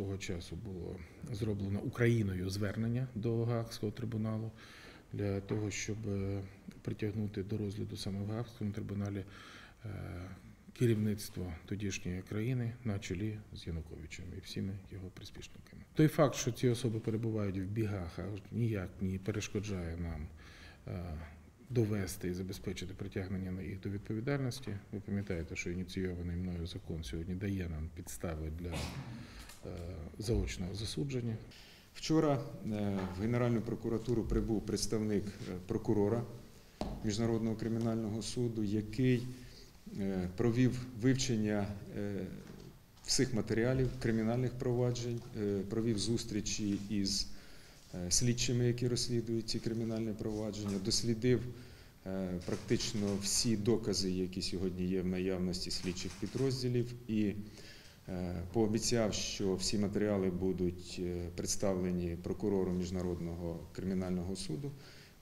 свого часу було зроблено Україною звернення до Гаагського трибуналу для того, щоб е, притягнути до розгляду саме в Гаагському трибуналі е, керівництво тодішньої країни на чолі з Януковичем і всіми його приспішниками. Той факт, що ці особи перебувають в бігах, а ніяк не перешкоджає нам е, довести і забезпечити притягнення на їх до відповідальності. Ви пам'ятаєте, що ініційований мною закон сьогодні дає нам підстави для е, заочного засудження. Вчора е, в Генеральну прокуратуру прибув представник е, прокурора Міжнародного кримінального суду, який провів вивчення всіх матеріалів кримінальних проваджень, провів зустрічі із слідчими, які розслідують ці кримінальні провадження, дослідив практично всі докази, які сьогодні є в наявності слідчих підрозділів, і пообіцяв, що всі матеріали будуть е, представлені прокурору Міжнародного кримінального суду,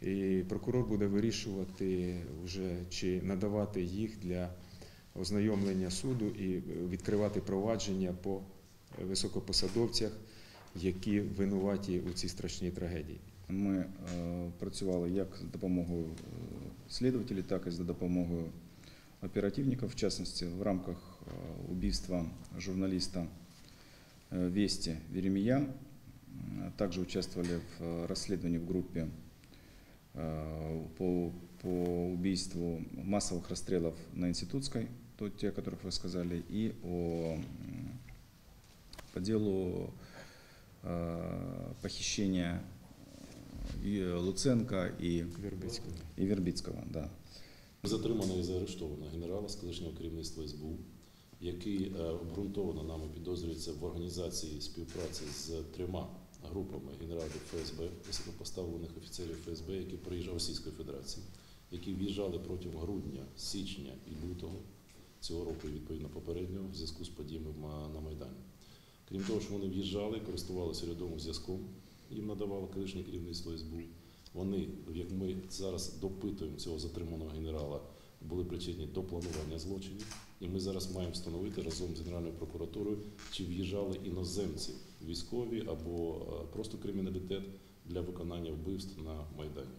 і прокурор буде вирішувати вже чи надавати їх для ознайомлення суду і е, відкривати провадження по високопосадовцях, які винуваті у цій страшній трагедії. Ми е, працювали як за допомогою е, слідувателів, так і за допомогою оперативників, в частності в рамках е, убийства журналиста э, Вести Веремия. Также участвовали в э, расследовании в группе э, по, по убийству массовых расстрелов на Институтской, то те, о которых вы сказали, и о, по делу э, похищения и Луценко и, Вербицького. и Вербицкого. Да. Затримано і заарештовано генерала з колишнього керівництва СБУ, який е, обґрунтовано нами підозрюється в організації співпраці з трьома групами генералів ФСБ, високопоставлених офіцерів ФСБ, які приїжджали Російської Федерації, які в'їжджали протягом грудня, січня і лютого цього року, і відповідно попереднього, в зв'язку з подіями на Майдані. Крім того, що вони в'їжджали, користувалися рядовим зв'язком, їм надавало колишнє керівництво СБУ. Вони, як ми зараз допитуємо цього затриманого генерала, були причетні до планування злочинів. І ми зараз маємо встановити разом з Генеральною прокуратурою, чи в'їжджали іноземці, військові або е, просто криміналітет для виконання вбивств на Майдані.